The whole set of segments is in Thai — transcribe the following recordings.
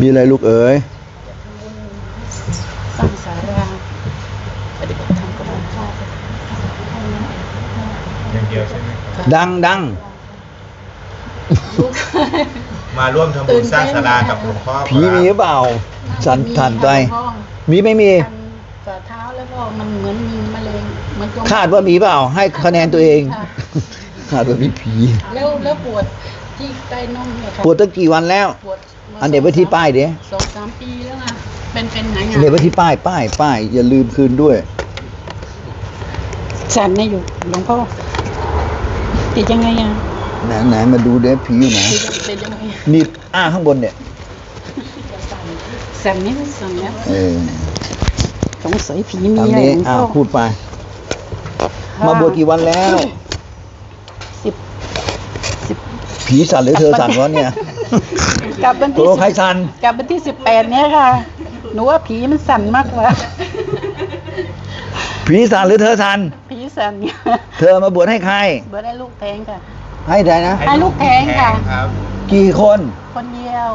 มีอะไรลูกเอ๋ยสร้างสาราปฏิบัติธรรมกับหลวงพ่ออย่างเดียวใช่ไหมดังดังมาร่วมทำบุญสร้างศาลากับหลวงพ่อผีมีหรือเปล่า สันทันไปหลวงพ่อมีไม่มี คันฝ่าเท้าแล้วก็มันเหมือนมีมะเร็งเหมือนจมคาดว่ามีเปล่า ให้คะแนนตัวเอง ค่ะคาดว่ามีผี แล้วแล้วปวดที่ใต้น่องเนี่ยค่ะปวดตั้งกี่วันแล้ว ปวดมา อันเดี๋ยวไว้ที่ป้ายเดี๋ยวสองสามปีแล้วนะเป็นเป็นไหนเดี๋ยวไว้ที่ป้ายป้ายป้ายอย่าลืมคืนด้วยสั่นเนี่ยอยู่หลวงพ่อติดยังไงอะไหนไหนมาดูเด้ผีอยู่ไหนติดยังไงอะนี่อ้าข้างบนเนี่ยสั่นนี่สั่นแล้วเออสงสัยผีมีตามอะไรนี้หลวงอ้าพ่วอพูดไป มาบวชกี่วันแล้วสิบสิบผีสั่นหรือเธอสั่นวะเนี่ย กลับวันตัวที่ใครสั่นกลับวันที่สิบแปดเนี้ยค่ะ หนูว่าผีมันสั่นมากกว่า ผีสั่นหรือเธอสั่นผีสั่นเธอมาบวชให้ใคร เบอร์ได้ลูกแทงค่ะ ให้ใครนะ ให้ลูกแท้งค่ะ ครับ กี่คน คนเดียว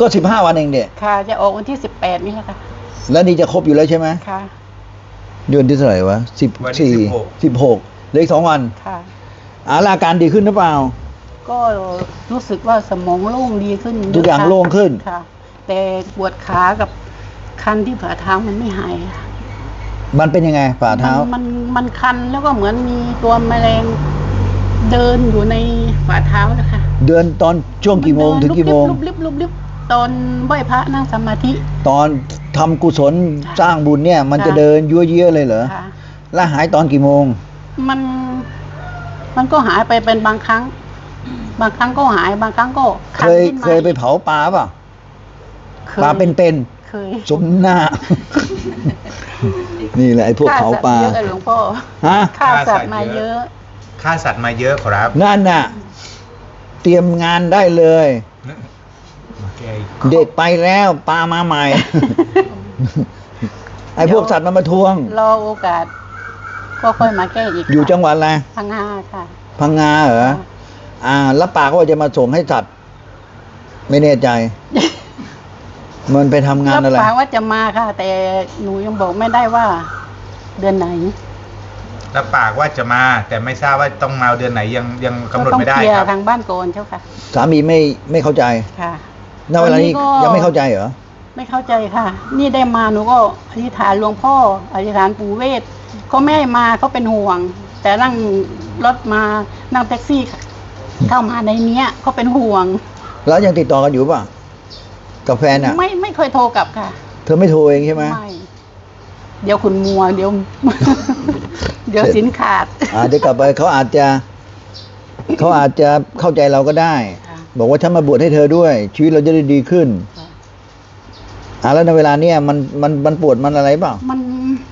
ก็สิบห้าวันเองเด็ค่ะจะออกวันที่สิบแปดนี่แหละค่ะ แล้วนี่จะครบอยู่แล้วใช่ไหมค่ะ เดือนที่เท่าไหร่วะสิบวันที่สี่สิบหก สิบหกเหลืออีกสองวันค่ะ อาอาการดีขึ้นหรือเปล่า ก็รู้สึกว่าสมองโล่งดีขึ้นทุกอย่างค่ะโล่งขึ้น ค่ะ แต่ปวดขากับคันที่ฝ่าเท้ามันไม่หายค่ะมันเป็นยังไงฝ่าเท้านมันมันคันแล้วก็เหมือนมีตัวแมลงเดินอยู่ในฝ่าเท้านะคะเดือนตอนช่วงกี่โมงถึงกี่โมงลุบลิบลุบลิบตอนไหว้พระนั่งสมาธิ ตอนทำกุศลค่ะสร้างบุญเนี่ย มันจะค่ะ เดินยั่วเยี่ยเลยเหรอค่ะ แล้วหายตอนกี่โมง มันมันก็หายไปเป็นบางครั้ง บางครั้งก็หายบางครั้งก็เคคันยขึ้นมาเคยไปเผาปลาเปล่ะเคปลาเป็นเป็นเคยๆสมหน้า นี่แหละไอ้พวกเผาปลาฆ่สัตว์เยอะเลยหลวงพ่อฮะฆ่าสัตว์มาเยอะค่าสัตว์มาเยอะครับนั่นน่ะ เตรียมงานได้เลยโอเคเด็กไปแล้วปลามาใหม่ ไอ้พวกสัตว์มันมาทวง รอโอกาสก็ค่อยมาแก้อีก อยู่จังหวัดอะไร พังงาค่ะ พังงาเหรอ อ่าแล้วปากก็ว่าจะมาส่งให้สัตว์ไม่แน่ใจ มันไปทำงานอะไรรับปากว่าจะมาค่ะ แต่หนูยังบอกไม่ได้ว่า เดือนไหนรับปากว่าจะมา แต่ไม่ทราบว่าต้องมาเดือนไหนยังยังกำหนดก็ต้องไม่ได้เคลียคร์รับ ทางบ้านก่อนเจ้าค่ะ สามีไม่ไม่เข้าใจค่ะ ณเวลานี้ตอนนี้ก็ ยังไม่เข้าใจเหรอไม่เข้าใจค่ะ นี่ได้มาหนูก็อธิษฐานหลวงพ่อ อธิษฐานปู่เวทเขาไม่ให้มาเขาเป็นห่วง แต่นั่งรถมานั่งแท็กซี่ เข้ามาในเนี้ยเขาเป็นห่วง แล้วยังติดต่อกันอยู่ป่ะกับแฟนอะ ไม่ไม่เคยโทรกลับค่ะ เธอไม่โทรเองใช่ไหมไม่เดี๋ยวคุณมัวเดี๋ยว เดี๋ยวสินขาดอ่าเดี๋ยวกลับไปเขาอาจจะเขาอาจจะเข้าใจเราก็ได้ค่ะบอกว่าฉันมาบวชให้เธอด้วย ชีวิตเราจะได้ดีขึ้นค่ะอ่าแล้วในเวลาเนี้ยมันมันมันปวดมันอะไรเปล่ามัน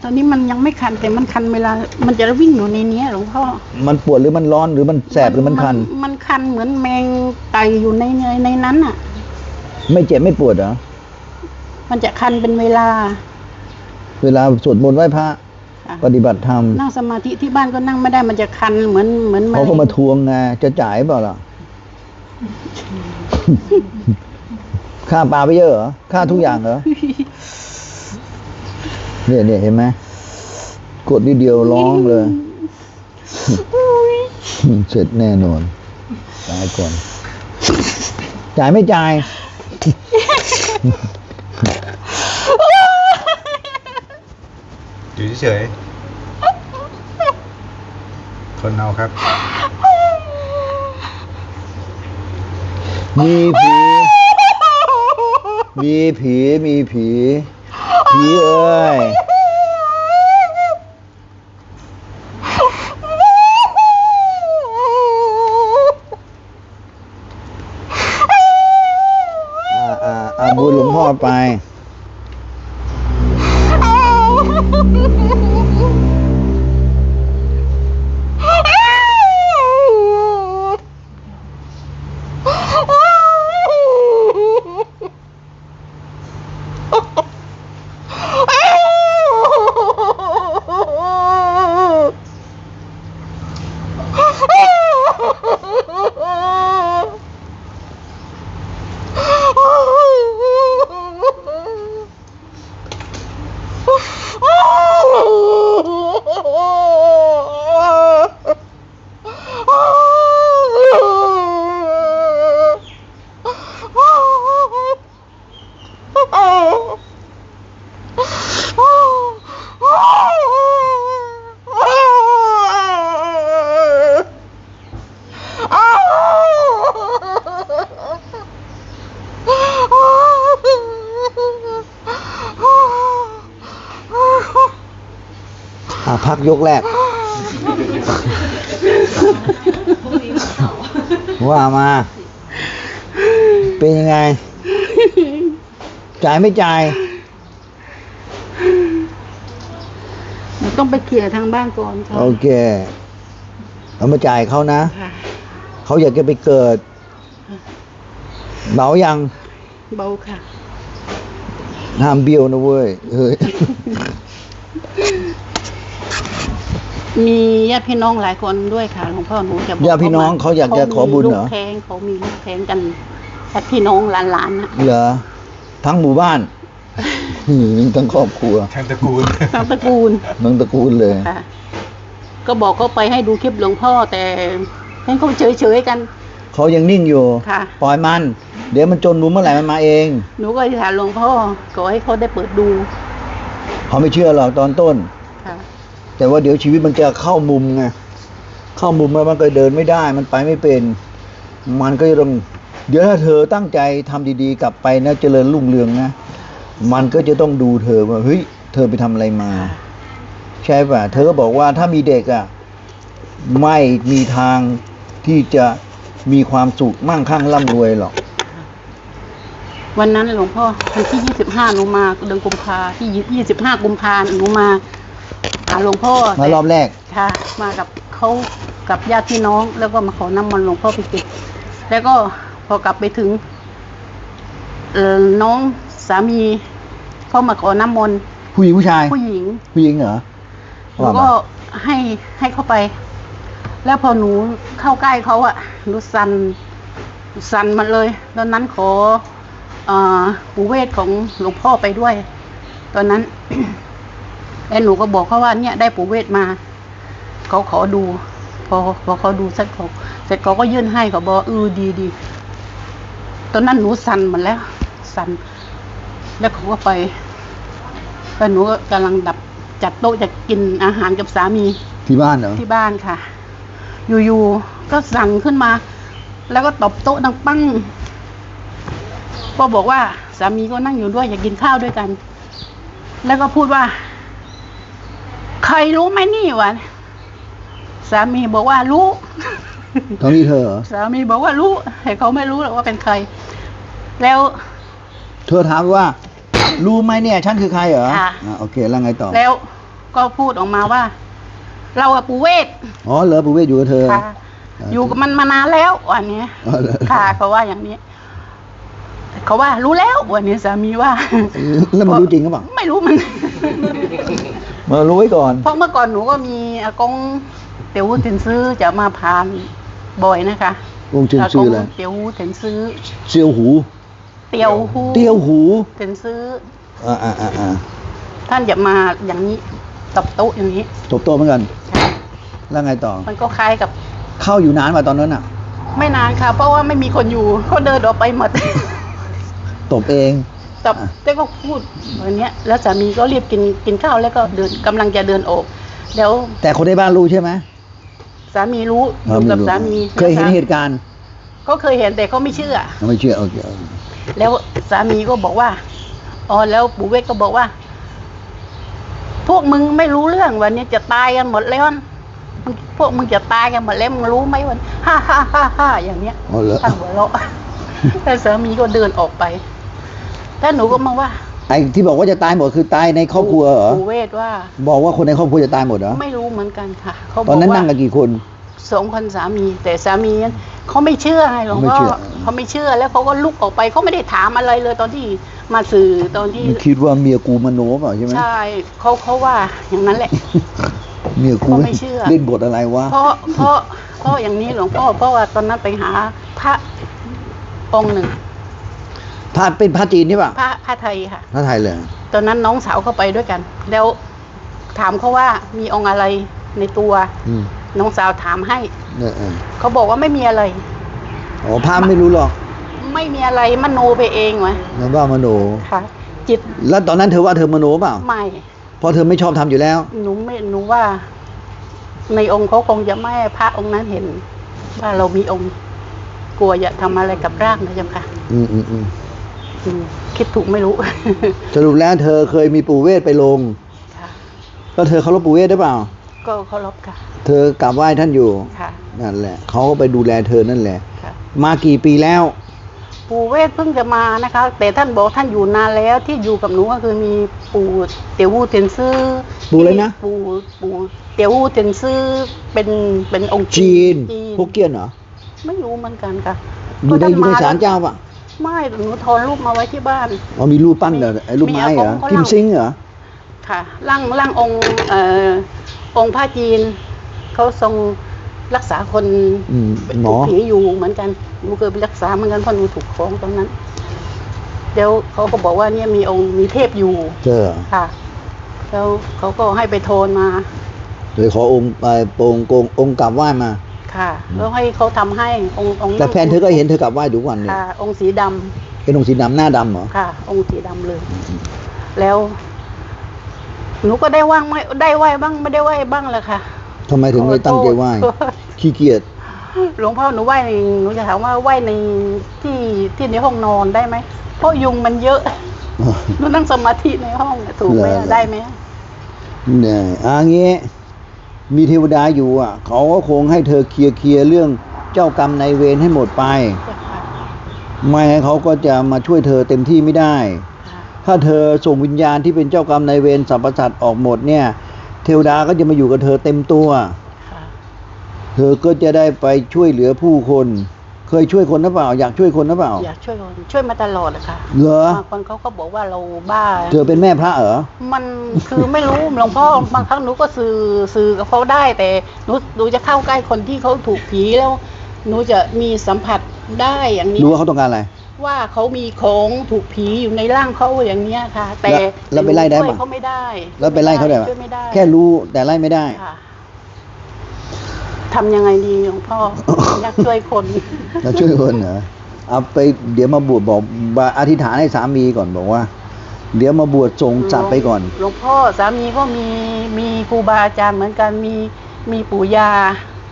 ตอนนี้มันยังไม่คันแต่มันคันเวลา มันจะวิ่งอยู่ในเนี้ยหลวงพ่อ มันปวดหรือมันร้อนหรือมันแสบหรือมันคัน มันคันเหมือนแมงไต่อยู่ในในในนั้นอะ ไม่เจ็บไม่ปวดเหรอ มันจะคันเป็นเวลา เวลาสวดมนต์ไหว้พระ ค่ะ ปฏิบัติธรรมนั่งสมาธิที่บ้านก็นั่งไม่ได้มันจะคันเหมือนเหมือนเขาก็มาะทวงไงจะจ่ายเปล่าล่ะ ค่าปลาไปเยอะเหรอค่าทุกอย่างเหรอ เนี่ยเนี่ยเห็นไหมกดนิดเดียวร้องเลย เสร็จแน่นอนตายก่อน จ่ายไม่จ่าย อยู่เฉยๆคนเอาครับ มีผี มีผี มีผี ผีเอ้ยอ่าอ่าอาบูหลวงพ่อไป พักยกแรก ว่ามา เป็นยังไง จ่ายไม่จ่ายหนูต้องไปเคลียร์ทางบ้านก่อนค่ะโอเคเอามาจ่ายเขานะ ค่ะเขาอยากจะไปเกิดเบายังเบาค่ะ ห้ามเบี้ยวนะเว้ยเฮ้ย มีญาติพี่น้องหลายคนด้วยค่ะหลวงพ่อหนูจะบอกญาติพี่น้องเขาอยากจะขอบุญเหรอมีลูกแทงเขามีลูกแทงกันญาติพี่น้องหลานๆนะเหรอทั้งหมู่บ้าน หืมทั้งครอบครัว ทางตระกูลทั้งตระกูลทั้งตระกูลเลย ค่ะ ก็บอกเขาไปให้ดูคลิปหลวงพ่อแต่ให้เขาเฉยๆกัน เขายังนิ่งอยู่ ค่ะ ปล่อยมัน เดี๋ยวมันจนมุมเมื่อไหร่มันมาเอง หนูก็อธิษฐานหลวงพ่อขอให้เขาได้เปิดดู เขาไม่เชื่อหรอกตอนต้นค่ะ แต่ว่าเดี๋ยวชีวิตมันจะเข้ามุมไงเข้ามุมแล้วมันก็เดินไม่ได้ มันไปไม่เป็น มันก็จะต้องเดี๋ยวถ้าเธอตั้งใจทำดีๆ กลับไปนะเจริญรุ่งเรืองนะมันก็จะต้องดูเธอว่าเฮ้ยเธอไปทำอะไรมา ใช่ป่ะเธอก็บอกว่าถ้ามีเด็กอะไม่มีทางที่จะมีความสุขมั่งคั่งร่ำรวยหรอก วันนั้นหลวงพ่อวันที่ยี่สิบห้าหนูมาเดือนกุมภาที่ยี่สิบห้ากุมภาหนูมา หาหลวงพ่อมารอบแรก ค่ะ มากับเขากับญาติพี่น้องแล้วก็มาขอน้ำมันต์หลวงพ่อไปติดแล้วก็พอกลับไปถึงเอ่อน้องสามีเขามาขอน้ำมนต์ผู้หญิงผู้ชาย ผู้หญิง ผู้หญิงเหรอหนูก็ให้ให้เข้าไป แล้วพอหนูเข้าใกล้เขาอะหนูสันสันมันเลย ตอนนั้นขอเอ่อปู่เวทของหลวงพ่อไปด้วย ตอนนั้น แล้วหนูก็บอกเขาว่าเนี่ยได้ปู่เวทมา เขาขอดู พอพอเขาดูเสร็จเขาเสร็จเขาก็ยื่นให้เขาบอกเออดีดีตอนนั้นหนูสั่นหมดแล้ว สั่นแล้วเขาก็ไปแล้วหนูก็กำลังดับจัดโต๊ะจะกินอาหารกับสามีที่บ้านเหรอที่บ้านค่ะ อยู่ๆก็สั่งขึ้นมา แล้วก็ตบโต๊ะดังปั้งก็บอกว่าสามีก็นั่งอยู่ด้วยอยากกินข้าวด้วยกัน แล้วก็พูดว่า ใครรู้ไหมนี่วะสามีบอกว่ารู้ท้องที่เธอเหรอสามีบอกว่ารู้แต่เขาไม่รู้หรอกว่าเป็นใคร แล้ว เธอถามว่า รู้ไหมเนี่ย ฉันคือใครเหรอค่ะ อ่าโอเค แล้วไงต่อ แล้วก็พูดออกมาว่า เราอะปูเวศอ๋อเหรอปู่เวทอยู่กับเธอ ค่ะอยู่กับมันมานานแล้ววันนี้อ๋อเหรอ ค่ะเขาว่าอย่างนี้ เขาว่ารู้แล้ววันนี้สามีว่า แล้วมันรู้จริงหรือเปล่า ไม่รู้มัน มารู้ไว้ก่อน เพราะเมื่อก่อนหนูก็มีอากงเตียวหูตินซื้อจะมาพานบ่อยนะคะวงเชิงชื่ออะไรากงเตียวหูตินซื้อเซียวหู เตียวหูเตี้ยวหูตินซื้ออ่าอ่าอ่าอ่าท่านจะมาอย่างนี้ตบโต๊ะอย่างนี้ตบโตะเหมือนกันแล้วไงต่อ มันก็คล้ายกับ เข้าอยู่นานมาตอนนั้นอะ ไม่นานค่ะ เพราะว่าไม่มีคนอยู่เขาเดินออกไปหมดตบเอง แต่อะแต่ก็พูดวันเนี้ย แล้วสามีก็รีบกินกินข้าวแล้วก็เดินกำลังจะเดินออกแล้วแต่คนในบ้านรู้ใช่ไหมสามีรู้อยู่กับรู้สามีเคยเห็นแล้วสาเหตุการณ์ ก็เคยเห็นแต่เขาไม่เชื่อไม่เชื่อโอเคโอเคแล้วสามีก็บอกว่าอ๋อแล้วปู่เวกก็บอกว่า พวกมึงไม่รู้เรื่องวันนี้จะตายกันหมดแล้วมึงพวกมึงจะตายกันหมดแล้วมึงรู้ไหมวันฮ่าฮ่าฮ่าฮ่าอย่างเนี้ยอ๋อเหรอท่านหัวเราะแล้วสามีก็เดินออกไป แต่หนูก็มาว่าไอ้ที่บอกว่าจะตายหมดคือตายในครอบครัวเหรอปู่เวทว่า บอกว่าคนในครอบครัวจะตายหมดเหรอ ไม่รู้เหมือนกันค่ะ เขาบตออนกนั้นว่านั่งกันกี่คน สองคนสามี แต่สามีนั้นเขาไม่เชื่อไงหลวงไม่พ่อเชื่อ เขาไม่เชื่อแล้วเขาก็ลุกออกไปเขาไม่ได้ถามอะไรเลยตอนที่มาสื่อตอนที่ มันคิดว่าเมียกูมโนเปล่าใช่ไหมใช่เขาเขาว่าอย่างนั้นแหละ เมียกูเขาไม่เชื่อ เล่นบทอะไรวะเพราะเพราะเพราะอย่างนี้หลวงพ่อเพราะว่าตอนนั้นไปหาพระองค์หนึ่ง พระเป็นพระจีนใช่ป่ะพระพระไทยค่ะ พระไทยเลยตอนนั้นน้องสาวเข้าไปด้วยกัน แล้วถามเขาว่ามีองค์อะไรในตัว อืมน้องสาวถามให้ เออเออเขาบอกว่าไม่มีอะไร อ๋อพระไม่รู้หรอกไม่มีอะไรมโนไปเองวะนะว่ามโน ค่ะ จิตแล้วตอนนั้นเธอว่าเธอมโนเปล่าไม่ เพราะเธอไม่ชอบทำอยู่แล้ว หนูไม่หนูว่า ในองค์เขาคงจะไม่ให้พระองค์นั้นเห็น ว่าเรามีองค์ กลัวอย่าทำอะไรกับร่างนะเจ้าค่ะ อืมอืมอืม อืมคิดถูกไม่รู้ สรุปแล้วเธอเคยมีปู่เวทไปลงค่ะแล้วเธอเคารพปู่เวทได้เปล่า ก็เคารพค่ะ เธอกราบไหว้ท่านอยู่ค่ะ นั่นแหละเขาก็ไปดูแลเธอนั่นแหละ ค่ะ มากี่ปีแล้ว ปู่เวทเพิ่งจะมานะคะ แต่ท่านบอกท่านอยู่นานแล้วที่อยู่กับหนูก็คือมีปู่เตียววูเทียนซื่อปู่อะไรนะ ปู่ปู่เตียววูเทียนซื่อเป็นเป็นองค์จีนจีนพวกเกี้ยนเหรอไม่รู้เหมือนกันค่ะอยู่ในก็ท่อยู่ในมศาลเจ้าป่ะ ไม่หนูทอนรูปมาไว้ที่บ้าน อ๋อมีรูปปั้นเหรอไอ้รูปไม้เหรอมีอากงเขากิมเล่าซิงเหรอค่ะร่างร่างองค์เอ่อองค์พระจีนเขาทรงรักษาคนอืมหมถูอกผีอยู่เหมือนกันหนูเคยไปรักษาเหมือนกันเพราะหนูถูกฟ้องตรงนั้นเดี๋ยวเขาก็บอกว่าเนี่ยมีองค์มีเทพอยู่เจอเหรอค่ะ แล้วเขาก็ให้ไปโทนมาเลยขอองค์ไปโปรงโกงองค์กราบไหว้มา ค่ะแล้วให้เขาทำให้องค์องค์แต่แฟนเธอก็เห็นเธอกราบไหว้ทุกวันเนี่ยค่ะ องค์สีดำเป็นองค์สีดำหน้าดำเหรอค่ะ องค์สีดำเลย แล้ว หนูก็ได้ว่างไม่ได้ไหวบ้างไม่ได้ไหวบ้างแหละค่ะทำไมถึงไม่ตั้งใจไหว้ขอโทษขี้เกียจหลวงพ่อหนูไหว้ในหนูจะถามว่าไหว้ในที่ที่ในห้องนอนได้ไหมเพราะยุงมันเยอะหนูนั่งสมาธิในห้องน่ะถูกไหมเหรอได้ไหมเนี่ยอ่างี้ มีเทวดาอยู่อะ เขาก็คงให้เธอเคลียร์เคลียร์เรื่องเจ้ากรรมนายเวรให้หมดไป ไม่ให้นเขาก็จะมาช่วยเธอเต็มที่ไม่ได้ ถ้าเธอส่งวิญญาณที่เป็นเจ้ากรรมนายเวรสรรพสัตว์ออกหมดเนี่ย เทวดาก็จะมาอยู่กับเธอเต็มตัวค่ะเธอก็จะได้ไปช่วยเหลือผู้คน เคยช่วยคนหรือเปล่า อยากช่วยคนหรือเปล่า อยากช่วยคนช่วยมาตลอดอะค่ะเหรอ บางคนเขาก็บอกว่าเราบ้า เธอเป็นแม่พระเหรอ มันคือไม่รู้ หลวงพ่อบางครั้งหนูก็สื่อสื่อกับเขาได้แต่หนูหนูจะเข้าใกล้คนที่เขาถูกผีแล้วหนูจะมีสัมผัสได้อย่างนี้รู้ว่าเขาต้องการอะไร ว่าเขามีของถูกผีอยู่ในร่างเขาอย่างเนี้ยค่ะ แต่แล้วแล้วไปไล่ได้ช่วยปะเขาไม่ได้แล้วไปไล่เขาได้ไหมช่วยไม่ได้แค่รู้แต่ไล่ไม่ได้ ค่ะ ทำยังไงดีหลวงพ่อ อยากช่วยคนแล้วช่วยคนเหรอเอาไปเดี๋ยวมาบวชบอกบาอธิษฐานให้สามีก่อนบอกว่า เดี๋ยวมาบวชส่งสัตว์ไปก่อน หลวงพ่อสามีก็มีมีครูบาอาจารย์เหมือนกันมีมีปู่ยา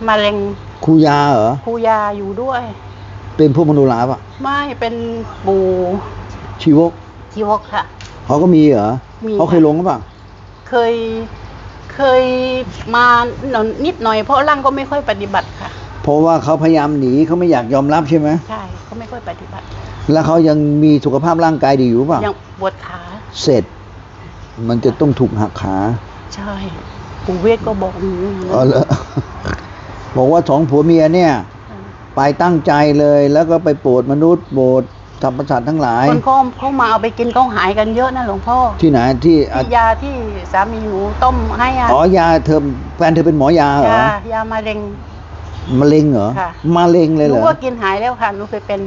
มะเร็งครูยาเหรอครูยาอยู่ด้วย เป็นพวกมโนราปะไม่เป็นปู่ชีวกชีวกค่ะเขาก็มีเหรอมีเขาเคยลงหรือเปล่าเคย เคยมาหน่อยนิดหน่อย เพราะร่างก็ไม่ค่อยปฏิบัติค่ะ เพราะว่าเขาพยายามหนีเขาไม่อยากยอมรับใช่ไหมใช่เขาไม่ค่อยปฏิบัติ แล้วเขายังมีสุขภาพร่างกายดีอยู่หรือเปล่ายังปวดขาเสร็จ มันจะต้องถูกหักขา ใช่ปู่เวทก็บอกหนูอย่างนั้นเออเหรอบอกว่าสองผัวเมียเนี่ย ไปตั้งใจเลยแล้วก็ไปโปรดมนุษย์โปรด สรรพสัตว์ทั้งหลาย คนเขาเขามาเอาไปกินเขาหายกันเยอะนะหลวงพ่อที่ไหนที่อะที่ยาที่สามีหนูต้มให้อะอ๋อยาเธอแฟนเธอเป็นหมอยาเหรอยายามะเร็งมะเร็งเหรอค่ะมะเร็งเลยหเหรนูอก็กินหายแล้วค่ะหนูเคยเป็น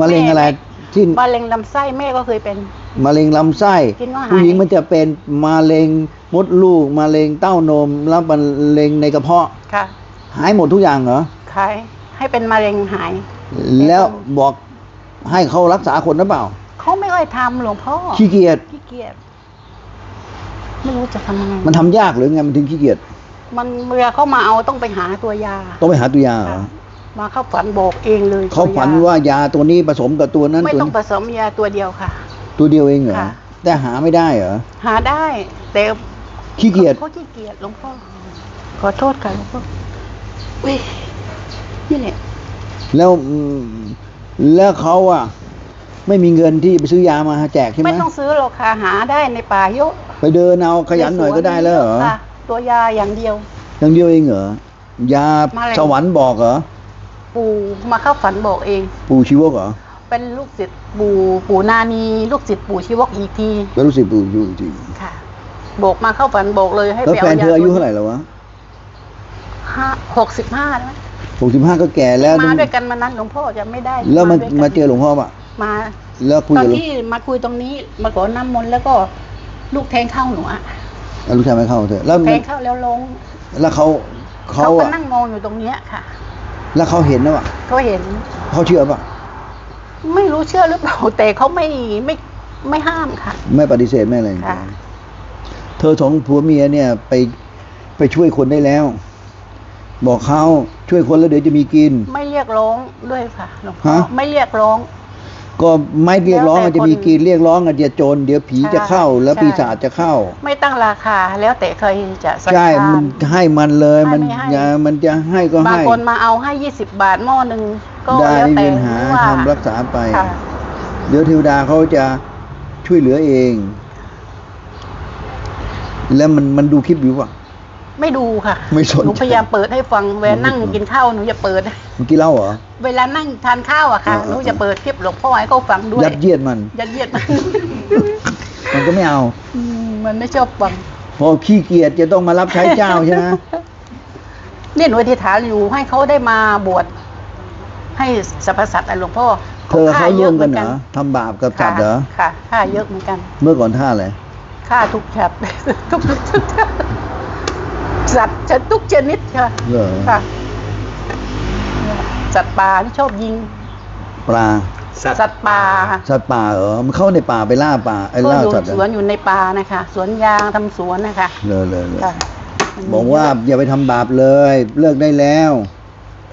มะเร็งอะไรแม่ที่มะเร็งลำไส้แม่ก็เคยเป็นมะเร็งลำไส้กินว่าหายผู้หญิงมันจะเป็นมะเร็งมดลูกมะเร็งเต้านมแล้วมะเร็งในกระเพาะค่ะ หายหมดทุกอย่างเหรอขายให้เป็นมะเร็งหาย แล้วบอก ให้เขารักษาคนหรือเปล่า เขาไม่ค่อยทำหลวงพ่อขี้เกียจขี้เกียจไม่รู้จะทำยังไงมันทำยากหรือไงมันถึงขี้เกียจมันเวลาเขามาเอาต้องไปหาตัวยาต้องไปหาตัวยาเหรอค่ะมาเข้าฝันบอกเองเลยเขาตัยฝันว่ายาตัวนี้ผสมกับตัวนั้นไม่ตัวต้องนี้ผสมยาตัวเดียวค่ะ ตัวเดียวเองเหรอค่ะ แต่หาไม่ได้เหรอหาได้ แต่ขี้เกียจ เขาขี้เกียจหลวงพ่อขอโทษค่ะหลวงพ่อเว้ยนี่แหละแล้วอืม แล้วเขาอะไม่มีเงินที่ไปซื้อยามาแจกใช่ไหมไม่ต้องซื้อหรอกค่ะหาได้ในป่าเยอะไปเดินเอาขยันหน่อยก็ได้แล้วเหรอค่ะตัวยาอย่างเดียว อย่างเดียวเองเหรอยามาเลยสวรรค์บอกเหรอปู่มาเข้าฝันบอกเอง ปู่ชีวกเหรอเป็นลูกศิษย์ปู่ปู่นานีลูกศิษย์ปู่ชีวกอีกทีแล้วรู้สึกปู่อยู่จริงค่ะ บอกมาเข้าฝันบอกเลยให้แล้วไปแฟเอานยาเธออายุเท่าไหร่แล้ววะห้าหกสิบห้าแล้ว หกสิบห้าก็แก่แล้วมาด้วยกันมานั้นหลวงพ่อจะไม่ได้แล้วมาด้วยกันมาเจอหลวงพ่อปะมา แล้วคุยตอนกับหลวงที่มาคุยตรงนี้มาขอน้ำมนต์แล้วก็ลูกแทงเข้าหนูอะอะลูกชายไม่เข้าเถอะแล้วแทมันงเข้าแล้วลง แล้วเขาเขาเขาก็อะนั่งมองอยู่ตรงเนี้ยค่ะ แล้วเขาเห็นนะวะเขาเห็นเขาเชื่อปะไม่รู้เชื่อหรือเปล่าแต่เขาไม่ไม่ไม่ห้ามค่ะ ไม่ปฏิเสธไม่อะไรค่ะเธอสองผัวเมียเนี่ยไปไปช่วยคนได้แล้ว บอกเขาช่วยคนแล้วเดี๋ยวจะมีกิน ไม่เรียกร้องด้วยค่ะหลวงพ่อฮะ ไม่เรียกร้อง ก็ไม่เรียกร้องแล้วแต่อาจจะมีคนกินเรียกร้องอาจจะจน เดี๋ยวผีใช่จะเข้า แล้วใช่ ปีศาจจะเข้า ไม่ตั้งราคาแล้วแต่ใครจะศรัทใช่ธา มันให้มันเลยให้มันไม่ให้ อย่ามันจะให้ก็บางให้คนมาเอาให้ยี่สิบบาทหม้อหนึ่งก็ได้แล้วไม่แต่มีปัญหาว่าทำรักษาไป ค่ะเดี๋ยวเทวดาเขาจะช่วยเหลือเอง แล้วมันมันดูคลิปอยู่ป่ะ ไม่ดูค่ะไม่สนใจหนูพยายามเปิดให้ฟังเวลานั่งไม่ฟังกินข้าวหนูจะเปิด เมื่อกี้เล่าเหรอ เวลานั่งทานข้าวอะค่ะอ่า หนูจะเปิดคลิปหลวงพ่อให้เขาฟังด้วยยัดเยียดมัน ยัดเยียดมันมันก็ไม่เอา อืมมันไม่ชอบฟัง พอขี้เกียจจะต้องมารับใช้เจ้าใช่ไหม เนี่ยหนูอธิษฐานอยู่ให้เขาได้มาบวชให้สรรพสัตว์อะหลวงพ่อเธอเขาฆ่ร่วมกันยเหรอะอทำบาปกับสัตว์เหรอ ค่ะฆ่าเยอะเหมือนกันเมื่อก่อนท่าอะไร ฆ่าทุกชาติทุกทุกทุก สัตว์ชนิดทุกชนิดค่ะเหรอค่ะสัตว์ป่าที่ชอบยิง ปลาสัตว์สัตว์ป่าสัตว์ป่าเหรอมันเข้าในป่าไปล่าป่าไอ้ก็ล่าอยู่สัตว์เหรสอวนอยู่ในป่านะคะ สวนยางทำสวนนะคะเลยเลยเลยค่ะมันมีบอกว่าอย่าไปทำบาปเลย เลิกได้แล้ว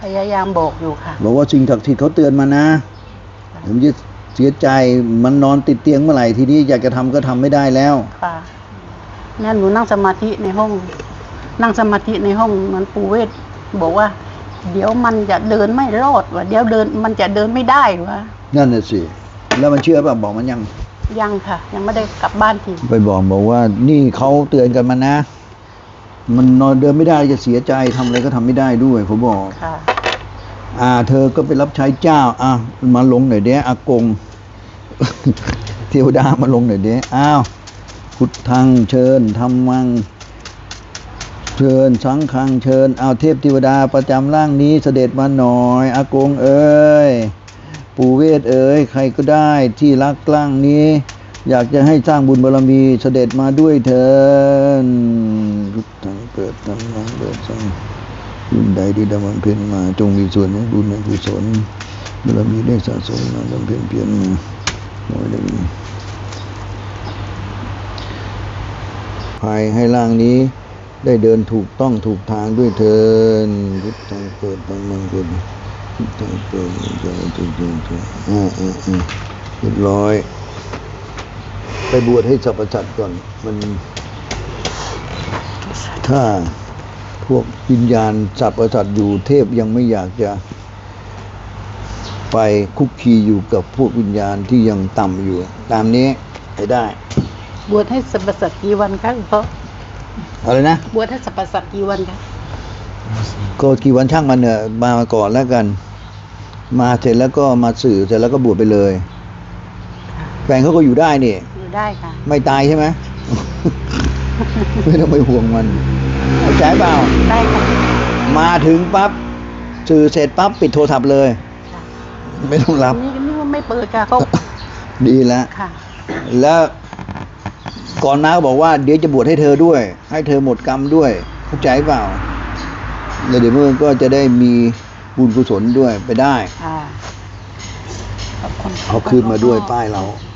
พยายามบอกอยู่ค่ะ บอกว่าสิ่งศักดิ์สิทธิ์เขาเตือนมานะผมจะเสียใจมันนอนติดเตียงเมื่อไหร่ทีนี้อยากจะทำก็ทำไม่ได้แล้ว ค่ะเนี่ยหนูนั่งสมาธิในห้อง นั่งสมาธิในห้องเหมันปูเวศบอกว่า เดี๋ยวมันจะเดินไม่รอดว่ะเดี๋ยวเดินมันจะเดินไม่ได้วะนั่นน่ะสิ แล้วมันเชื่อป่ะบอกมันยัง ยังค่ะ ยังไม่ได้กลับบ้านทีไปบอกบอกว่า นี่เขาเตือนกันมานะ มันนอนเดินไม่ได้จะเสียใจทำอะไรก็ทำไม่ได้ด้วยผมบอกค่ะอ่า เธอก็ไปรับใช้เจ้า อะมาลงหน่อยเด้อากง เทวดามาลงหน่อยเด้อ้าวพุทธังเชิญธรรมัง เชิญสังฆังเชิญเอาเทพเทวดาประจำร่างนี้เสด็จมาหน่อยอากงเอ้ยปู่เวทเอ๋ยใครก็ได้ที่รักร่างนี้ อยากจะให้สร้างบุญบารมีเสด็จมาด้วยเถินพุทธังเกิดธรรมังเกิดสังบุญใดที่ดำมันเพ็ญมา จงมีส่วนในบุญในกุศลบารมีได้สะสมมาบำเพ็ญเพียรมาขอให้ได้มีภายให้ร่างนี้ ได้เดินถูกต้องถูกทางด้วยเถินพุทธังเกิดธรรมังเกิดพุทธังเกิดจะจะจะจะอ่าอ่าอ่าเรียบร้อย ไปบวชให้สัพพสัตว์ก่อน มัน ถ้าพวกวิญญาณสัพพสัตว์อยู่เทพยังไม่อยากจะ ไปคุกคีอยู่กับพวกวิญญาณที่ยังต่ำอยู่ ตามนี้ให้ได้ บวชให้สรรพสัตว์กี่วันคะหลวงพ่อ อะไรนะบวชให้สรรพสัตว์กี่วันคะก็กี่วันช่างมันเนอะมาก่อนแล้วกัน มาเสร็จแล้วก็มาสื่อเสร็จแล้วก็บวชไปเลย แฟนเขาก็อยู่ได้นี่อยู่ได้ค่ะ ไม่ตายใช่ไหม ไม่ต้องไปห่วงมันเข้าใจเปล่า ได้ค่ะ มาถึงปั๊บสื่อเสร็จปั๊บปิดโทรศัพท์เลยค่ะไม่ต้องรับ นี่นี่ว่าไม่เปิดค่ะเขาดีแล้วค่ะ แล้ว ก่อนหน้าก็บอกว่าเดี๋ยวจะบวชให้เธอด้วย ให้เธอหมดกรรมด้วย เข้าใจเปล่าแล้วเดี๋ยวเมื่อก็จะได้มีบุญกุศลด้วยไปได้ ค่ะขอบคุณ เอาคืนมาด้วยป้ายเราค